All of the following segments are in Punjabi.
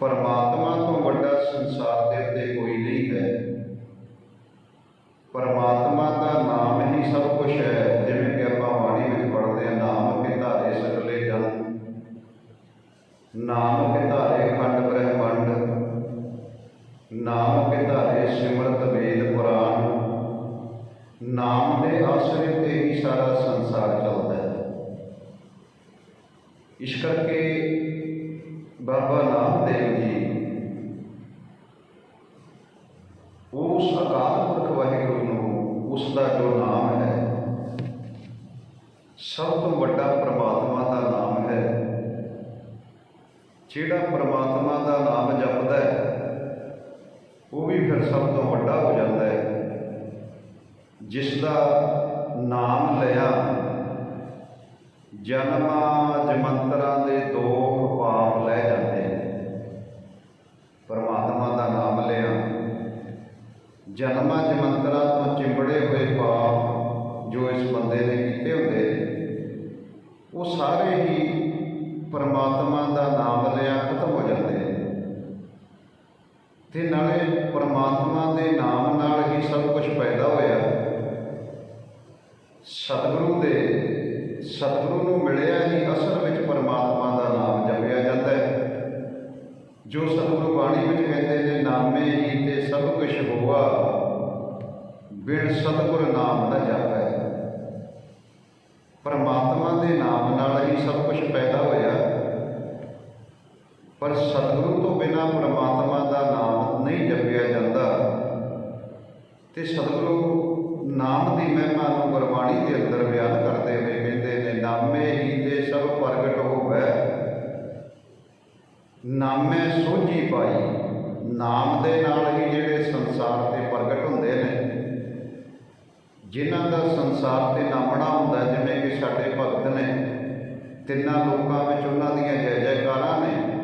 ਪਰਮਾਤਮਾ ਤੋਂ ਵੱਡਾ ਸੰਸਾਰ ਦੇ ਉੱਤੇ ਕੋਈ ਨਹੀਂ ਹੈ। ਪਰਮਾਤਮਾ ਦਾ ਨਾਮ ਹੀ ਸਭ ਕੁਝ ਹੈ। ਜਿਵੇਂ ਕਿ ਆਪਾਂ ਬਾਣੀ ਵਿੱਚ ਪੜ੍ਹਦੇ ਹਾਂ, ਨਾਮ ਕੇ ਧਾਰੇ ਸਗਲੇ ਜਨ ਨਾਮ ਕੇ ਖੰਡ ਬ੍ਰਹਮੰਡ, ਨਾਮ ਕੇ ਸਿਮਰਤ ਵੇਦ ਪੁਰਾਣ, ਨਾਮ ਦੇ ਆਸਰੇ ਤੇ ਹੀ ਸਾਰਾ ਸੰਸਾਰ ਚੱਲਦਾ ਹੈ। ਇਸ ਕਰਕੇ ਬਾਬਾ ਨਾਮਦੇਵ ਜੀ। ਉਸ ਅਕਾਲ ਪੁਰਖ ਵਾਹਿਗੁਰੂ ਨੂੰ, ਉਸ ਦਾ ਜੋ ਨਾਮ ਹੈ, ਸਭ ਤੋਂ ਵੱਡਾ ਪ੍ਰਮਾਤਮਾ ਦਾ ਨਾਮ ਹੈ। ਜਿਹੜਾ ਪ੍ਰਮਾਤਮਾ ਦਾ ਨਾਮ ਜਪਦਾ ਹੈ, ਉਹ ਵੀ ਫਿਰ ਸਭ ਤੋਂ ਵੱਡਾ ਹੋ ਜਾਂਦਾ ਹੈ। ਜਿਸ ਦਾ ਨਾਮ ਲਿਆ, ਜਨਮਾਂ ਜਮੰਤਰਾਂ ਦੇ ਦੋਖ ਪਾਪ ਲੈ ਜਾਂਦੇ ਨੇ ਪਰਮਾਤਮਾ ਦਾ ਨਾਮ ਲਿਆ। ਜਨਮਾਂ ਜਮੰਤਰਾਂ ਤੋਂ ਚਿੰਬੜੇ ਹੋਏ ਪਾਪ ਜੋ ਇਸ ਬੰਦੇ ਨੇ ਕੀਤੇ ਹੁੰਦੇ ਉਹ ਸਾਰੇ ਹੀ ਪਰਮਾਤਮਾ ਦਾ ਨਾਮ ਲਿਆ ਖਤਮ ਹੋ ਜਾਂਦੇ ਤੇ ਨਾਲੇ ਪਰਮਾਤਮਾ ਦੇ ਨਾਮ ਨਾਲ ਹੀ ਸਭ ਕੁਝ ਪੈਦਾ ਹੋਇਆ। ਸਤਿਗੁਰੂ ਦੇ, ਸਤਿਗੁਰੂ ਨੂੰ ਮਿਲਿਆ ਹੀ ਅਸਲ ਜੋ ਸਤਿਗੁਰੂ ਬਾਣੀ ਵਿੱਚ ਕਹਿੰਦੇ ਨੇ, ਨਾਮੇ ਹੀ ਤੇ ਸਭ ਕੁਝ ਹੋਆ, ਬਿਨ ਸਤਿਗੁਰ ਨਾਮ ਨਾ ਜਪੈ। ਪਰਮਾਤਮਾ ਦੇ ਨਾਮ ਨਾਲ ਹੀ ਸਭ ਕੁਝ ਪੈਦਾ ਹੋਇਆ। ਪਰ ਸਤਿਗੁਰੂ ਤੋਂ ਬਿਨਾ ਪਰਮਾਤਮਾ ਦਾ ਨਾਮ ਨਹੀਂ ਜਪਿਆ ਜਾਂਦਾ। ਤੇ ਸਤਿਗੁਰੂ ਨਾਮ ਦੀ ਮਹਿਮਾ ਨੂੰ ਗੁਰਬਾਣੀ ਦੇ ਅੰਦਰ ਬਿਆਨ ਕਰਦੇ ਹੋਏ ਕਹਿੰਦੇ ਨੇ, ਨਾਮੇ ਹੀ ਤੇ ਸਭ ਪ੍ਰਗਟ ਹੋਵੇ। ਨਾਮੇ ਸੋਝੀ ਨਾਮ ਦੇ ਨਾਲ ਹੀ ਜਿਹੜੇ ਸੰਸਾਰ ਤੇ ਪ੍ਰਗਟ ਹੁੰਦੇ ਨੇ, ਜਿਨ੍ਹਾਂ ਦਾ ਸੰਸਾਰ ਤੇ ਨਾਮਣਾ ਹੁੰਦਾ ਜਿਵੇਂ ਕਿ ਸਾਡੇ ਭਗਤ ਨੇ, ਤਿੰਨਾਂ ਲੋਕਾਂ ਵਿੱਚ ਉਹਨਾਂ ਦੀਆਂ ਜੈ ਜੈਕਾਰਾਂ ਨੇ,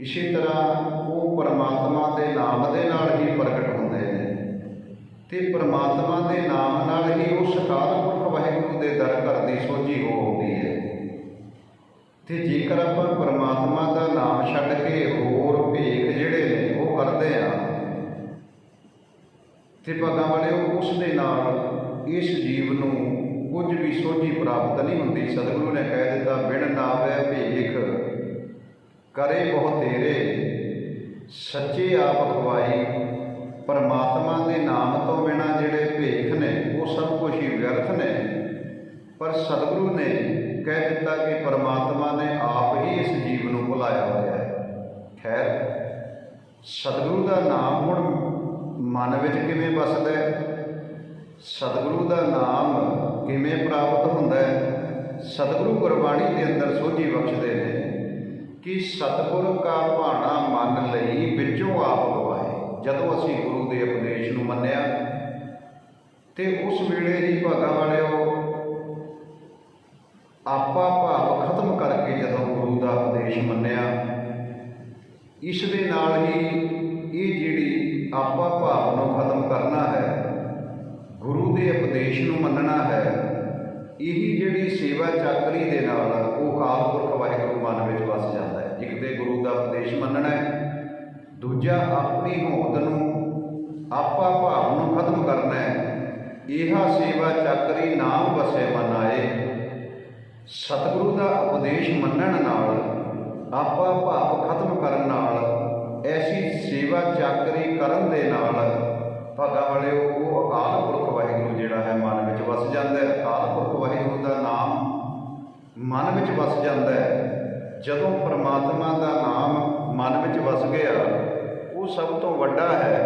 ਇਸੇ ਤਰ੍ਹਾਂ ਉਹ ਪਰਮਾਤਮਾ ਦੇ ਨਾਮ ਦੇ ਨਾਲ ਹੀ ਪ੍ਰਗਟ ਹੁੰਦੇ ਨੇ। ਤੇ ਪਰਮਾਤਮਾ ਦੇ ਨਾਮ ਨਾਲ ਹੀ ਉਹ ਅਕਾਲ ਪੁਰਖ ਵਾਹਿਗੁਰੂ ਦੇ ਦਰ ਘਰ ਦੀ ਸੋਝੀ ਹੋ ਹੁੰਦੀ ਹੈ। ਤੇ ਜੇਕਰ ਆਪਾਂ ਪਰਮਾਤਮਾ ਦਾ ਨਾਮ ਛੱਡ ਕੇ ਹੋਰ ਭੇਖ ਜਿਹੜੇ ਨੇ ਉਹ ਕਰਦੇ ਆ, ਤੇ ਭਾਗਾਂ ਵਾਲਿਓ ਉਸ ਦੇ ਨਾਲ ਇਸ ਜੀਵ ਨੂੰ ਕੁਝ ਵੀ ਸੋਝੀ ਪ੍ਰਾਪਤ ਨਹੀਂ ਹੁੰਦੀ। ਸਤਿਗੁਰੂ ਨੇ ਕਹਿ ਦਿੱਤਾ, ਬਿਨ ਨਾਵੇ ਭੇਖ, ਕਰੇ ਬਹੁ ਤੇਰੇ, ਸੱਚੇ ਆਪ ਖਵਾਈ ਪਰਮਾਤਮਾ ਦੇ ਨਾਮ ਤੋਂ ਬਿਨਾ ਜਿਹੜੇ ਭੇਖ ਨੇ, ਉਹ ਸਭ ਕੁਝ ਹੀ ਵਿਅਰਥ ਨੇ। ਪਰ ਸਤਿਗੁਰੂ ਨੇ ਕਹਿ ਦਿੱਤਾ ਕਿ ਪਰਮਾਤਮਾ ਨੇ ਆਪ ਹੀ ਇਸ ਜੀਵ ਨੂੰ ਭੁਲਾਇਆ ਹੋਇਆ ਹੈ। ਖੈਰ, ਸਤਿਗੁਰੂ ਦਾ ਨਾਮ ਹੁਣ ਮਨ ਵਿੱਚ ਕਿਵੇਂ ਵਸਦਾ ਹੈ? ਸਤਿਗੁਰੂ ਦਾ ਨਾਮ ਕਿਵੇਂ ਪ੍ਰਾਪਤ ਹੁੰਦਾ ਹੈ? ਸਤਿਗੁਰੂ ਗੁਰਬਾਣੀ ਦੇ ਅੰਦਰ ਸੋਝੀ ਬਖਸ਼ਦੇ ਨੇ ਕਿ ਸਤਿਗੁਰ ਕਾ ਭਾਣਾ ਮੰਨ ਲਈ ਵਿੱਚੋਂ ਆਪ ਗਵਾਏ, ਜਦੋਂ ਅਸੀਂ ਗੁਰੂ ਦੇ ਉਪਦੇਸ਼ ਨੂੰ ਮੰਨਿਆ। ਤੇ ਉਸ ਵੇਲੇ ਹੀ ਭਾਗਾ ਵਾਲਿਓ ਆਪਾ ਭਾਵ ਖਤਮ ਕਰਕੇ ਜਦੋਂ ਗੁਰੂ ਦਾ ਉਪਦੇਸ਼ ਮੰਨਿਆ, ਇਸ ਦੇ ਨਾਲ ਹੀ ਇਹ ਜਿਹੜੀ ਆਪਾ ਭਾਵ ਨੂੰ ਖਤਮ ਕਰਨਾ ਹੈ, ਗੁਰੂ ਦੇ ਉਪਦੇਸ਼ ਨੂੰ ਮੰਨਣਾ ਹੈ, ਇਹੀ ਜਿਹੜੀ ਸੇਵਾ ਚਾਕਰੀ ਦੇ ਨਾਲ ਉਹ ਕਾਲ ਪੁਰਖ ਵਾਹਿਗੁਰੂ ਮਨ ਵਿੱਚ ਵਸ ਜਾਂਦਾ ਹੈ। ਇੱਕ ਤੇ ਗੁਰੂ ਦਾ ਉਪਦੇਸ਼ ਮੰਨਣਾ ਹੈ, ਦੂਜਾ ਆਪਣੀ ਹੋਂਦ ਨੂੰ ਆਪਾ ਭਾਵ ਨੂੰ ਖਤਮ ਕਰਨਾ ਹੈ। ਇਹਾ ਸੇਵਾ ਚਾਕਰੀ ਨਾਮ ਵਸੇ ਮਨ ਆਏ। ਸਤਿਗੁਰੂ ਦਾ ਉਪਦੇਸ਼ ਮੰਨਣ ਨਾਲ, ਆਪਾ ਭਾਵ ਖਤਮ ਕਰਨ ਨਾਲ, ਐਸੀ ਸੇਵਾ ਚਾਕਰੀ ਕਰਨ ਦੇ ਨਾਲ, ਭਾਗਾ ਵਾਲਿਓ, ਉਹ ਅਕਾਲ ਪੁਰਖ ਵਾਹਿਗੁਰੂ ਜਿਹੜਾ ਹੈ, ਮਨ ਵਿੱਚ ਵਸ ਜਾਂਦਾ ਹੈ। ਅਕਾਲ ਪੁਰਖ ਵਾਹਿਗੁਰੂ ਦਾ ਨਾਮ ਮਨ ਵਿੱਚ ਵਸ ਜਾਂਦਾ ਹੈ। ਜਦੋਂ ਪਰਮਾਤਮਾ ਦਾ ਨਾਮ ਮਨ ਵਿੱਚ ਵਸ ਗਿਆ, ਉਹ ਸਭ ਤੋਂ ਵੱਡਾ ਹੈ।